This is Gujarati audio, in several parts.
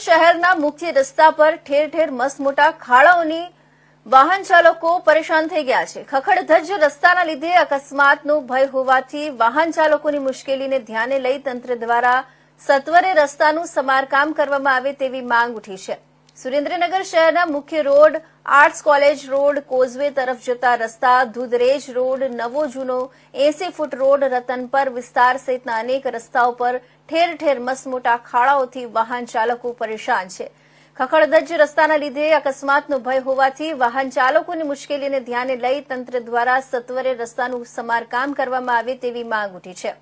શહેરના મુખ્ય રસ્તા પર ઠેર ઠેર મસમોટા ખાડાઓની વાહન ચાલકો પરેશાન થઈ ગયા છે. ખખડધજ રસ્તાના લીધે અકસ્માતનો ભય હોવાથી વાહન ચાલકોની મુશ્કેલીને ધ્યાને લઈ તંત્ર દ્વારા સત્વરે રસ્તાનું સમારકામ કરવામાં આવે તેવી માંગ ઉઠી છે. સુરેન્દ્રનગર શહેરના મુખ્ય road arts college road causeway તરફ જતા રસ્તા દૂધરેજ રોડ, નવો જૂનો, એસી ફૂટ રોડ રતનપર વિસ્તાર સહિતના અનેક રસ્તાઓ પર ઠેર ઠેર મસમોટા ખાડાઓથી વાહન ચાલકો પરેશાન છે. ખખડધજ રસ્તાના લીધે અકસ્માતનો ભય હોવાથી વાહન ચાલકોની મુશ્કેલીને ધ્યાને લઈ તંત્ર દ્વારા સત્વરે રસ્તાનું સમારકામ કરવામાં આવે તેવી માંગ ઉઠી છે.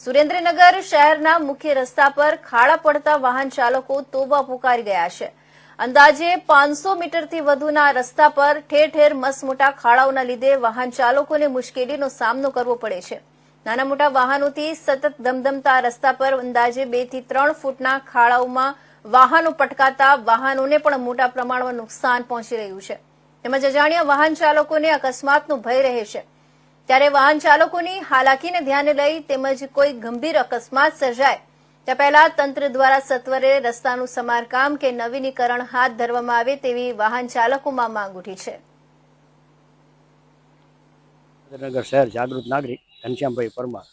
સુરેન્દ્રનગર શહેરના મુખ્ય રસ્તા પર ખાડા પડતા વાહન ચાલકો તોબા પુકારી ગયા છે. અંદાજે પાંચસો મીટરથી વધુના રસ્તા પર ઠેર ઠેર મસમોટા ખાડાઓના લીધે વાહન ચાલકોને મુશ્કેલીનો સામનો કરવો પડે છે. નાના મોટા વાહનોથી સતત ધમધમતા રસ્તા પર અંદાજે બેથી ત્રણ ફૂટના ખાડાઓમાં વાહનો પટકાતા વાહનોને પણ મોટા પ્રમાણમાં નુકસાન પહોંચી રહ્યું છે. તેમજ અજાણ્યા વાહન ચાલકોને અકસ્માતનો ભય રહે છે. ત્યારે વાહન ચાલકોની હાલાકીને ધ્યાને લઈ તેમજ કોઈ ગંભીર અકસ્માત સર્જાય તે પહેલા તંત્ર દ્વારા સત્વરે રસ્તાનું સમારકામ કે નવીનીકરણ હાથ ધરવામાં આવે તેવી વાહન ચાલકોમાં માંગ ઉઠી છે. સુરેન્દ્રનગર શહેર જાગૃત નાગરિક ઘનશ્યામભાઈ પરમાર.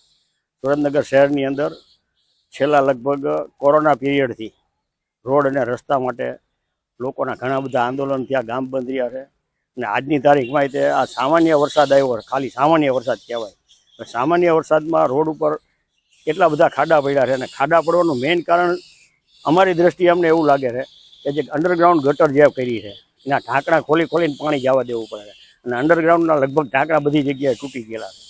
સુરેન્દ્રનગર શહેરની અંદર છેલ્લા લગભગ કોરોના પીરિયડથી રોડ અને રસ્તા માટે લોકોના ઘણા બધા આંદોલન ત્યાં ગામ બંધ રહ્યા છે. અને આજની તારીખમાં તે આ સામાન્ય વરસાદ આવ્યો ખાલી સામાન્ય વરસાદ કહેવાય. સામાન્ય વરસાદમાં રોડ ઉપર કેટલા બધા ખાડા પડ્યા છે અને ખાડા પડવાનું મેઇન કારણ અમારી દ્રષ્ટિએ અમને એવું લાગે છે કે જે અંડરગ્રાઉન્ડ ગટર જે કરી છે, એના ઢાંકણા ખોલી ખોલીને પાણી જવા દેવું પડે છે. અને અંડરગ્રાઉન્ડના લગભગ ઢાંકણા બધી જગ્યાએ તૂટી ગયેલા છે.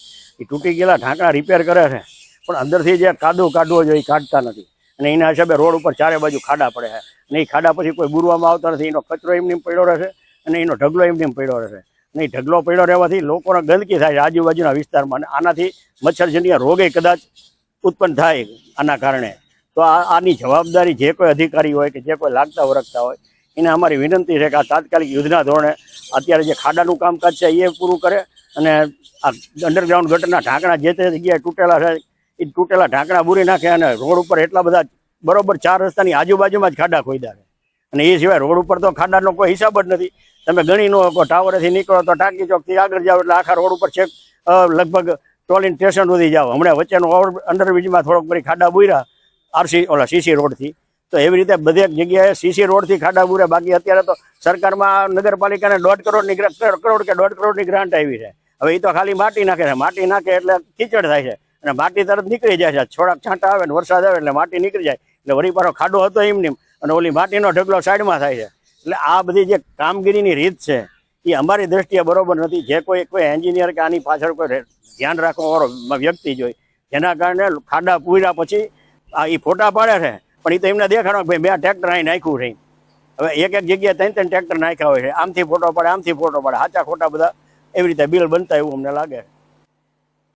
એ તૂટી ગયેલા ઢાંકણા રિપેર કરે છે, પણ અંદરથી જે કાદો કાઢવો જોઈએ એ કાઢતા નથી. અને એના હિસાબે રોડ ઉપર ચારે બાજુ ખાડા પડે છે. અને એ ખાડા પછી કોઈ બુરવામાં આવતા નથી, એનો કચરો એમની પડ્યો રહેશે અને એનો ઢગલો એમની પડ્યો રહેશે. અને એ ઢગલો પડ્યો રહેવાથી લોકોને ગંદકી થાય છે આજુબાજુના વિસ્તારમાં. અને આનાથી મચ્છરજન્ય રોગે કદાચ ઉત્પન્ન થાય આના કારણે. તો આ, આની જવાબદારી જે કોઈ અધિકારી હોય કે જે કોઈ લાગતા ઓળખતા હોય, એને અમારી વિનંતી છે કે આ તાત્કાલિક યુદ્ધના ધોરણે અત્યારે જે ખાડાનું કામકાજ છે, એ પૂરું કરે અને આ અંડરગ્રાઉન્ડ ગટરના ઢાંકણા જે તે જગ્યાએ તૂટેલા છે, એ તૂટેલા ઢાંકણા બૂરી નાખે અને રોડ ઉપર એટલા બધા બરોબર ચાર રસ્તાની આજુબાજુમાં જ ખાડા ખોદ્યા છે. અને એ સિવાય રોડ ઉપર તો ખાડાનો કોઈ હિસાબ જ નથી. તમે ગણી નો ટાવરથી ટાવરેથી નીકળો તો ટાંકી ચોકથી આગળ જાઓ એટલે આખા રોડ ઉપર છેક લગભગ ટોલિન સ્ટેશન સુધી જાઓ. હમણાં વચ્ચેનો અંડરબ્રિજમાં થોડોક ફરી ખાડા બુર્યા આરસી ઓલા સીસી રોડથી તો એવી રીતે બધે જગ્યાએ સીસી રોડથી ખાડા બુરે બાકી અત્યારે તો સરકારમાં નગરપાલિકાને દોઢ કરોડની કરોડ કે દોઢ કરોડની ગ્રાન્ટ આવી છે. હવે એ તો ખાલી માટી નાખે છે. માટી નાખે એટલે કીચડ થાય છે. અને માટી તરત નીકળી જાય છે. થોડાક છાંટા આવે ને વરસાદ આવે એટલે માટી નીકળી જાય. એટલે વળી પાછો ખાડો હતો એમની અને ઓલી માટીનો ઢગલો સાઈડમાં થાય છે. એટલે આ બધી જે કામગીરીની રીત છે એ અમારી દ્રષ્ટિએ બરોબર નથી. જે કોઈ કોઈ એન્જિનિયર કે આની પાછળ કોઈ ધ્યાન રાખવાવાળો વ્યક્તિ જોઈ જેના કારણે ખાડા પૂર્યા પછી આ એ ફોટા પાડે છે. પણ એ તો એમને દેખાડો કે ભાઈ મેં ટ્રેક્ટર અહીં નાખ્યું છે. હવે એક એક જગ્યાએ ત્રણ ત્રણ ટ્રેક્ટર નાખ્યા હોય છે. આમથી ફોટો પાડે, આમથી ફોટો પાડે. સાચા ખોટા બધા એવી રીતે બિલ બનતા એવું અમને લાગે. છે